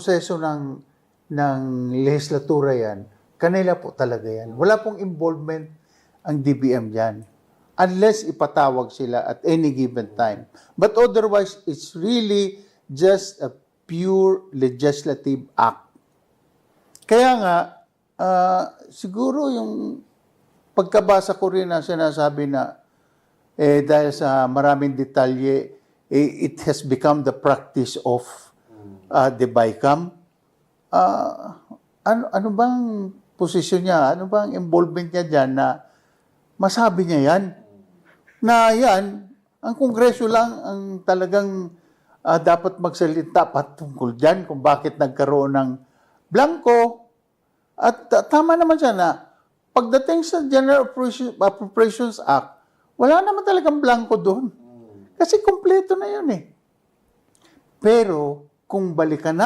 proseso ng ng legislatura yan, kanila po talaga yan. Wala pong involvement ang DBM yan. Unless ipatawag sila at any given time. But otherwise, it's really just a pure legislative act. Kaya nga, ah, siguro yung pagkabasa ko rin na sinasabi na eh, dahil sa maraming detalye, eh, it has become the practice of uh, the BICAM. Ah, ano, ano bang posisyon niya? Ano bang involvement niya dyan na masabi niya yan? Na yan, ang Kongreso lang ang talagang ah, dapat magsalita patungkol dyan kung bakit nagkaroon ng blanco. At ah, tama naman siya na pagdating sa General Appropriations Act, wala naman talagang blanco doon. Kasi kompleto na yun eh. Pero kung balikan na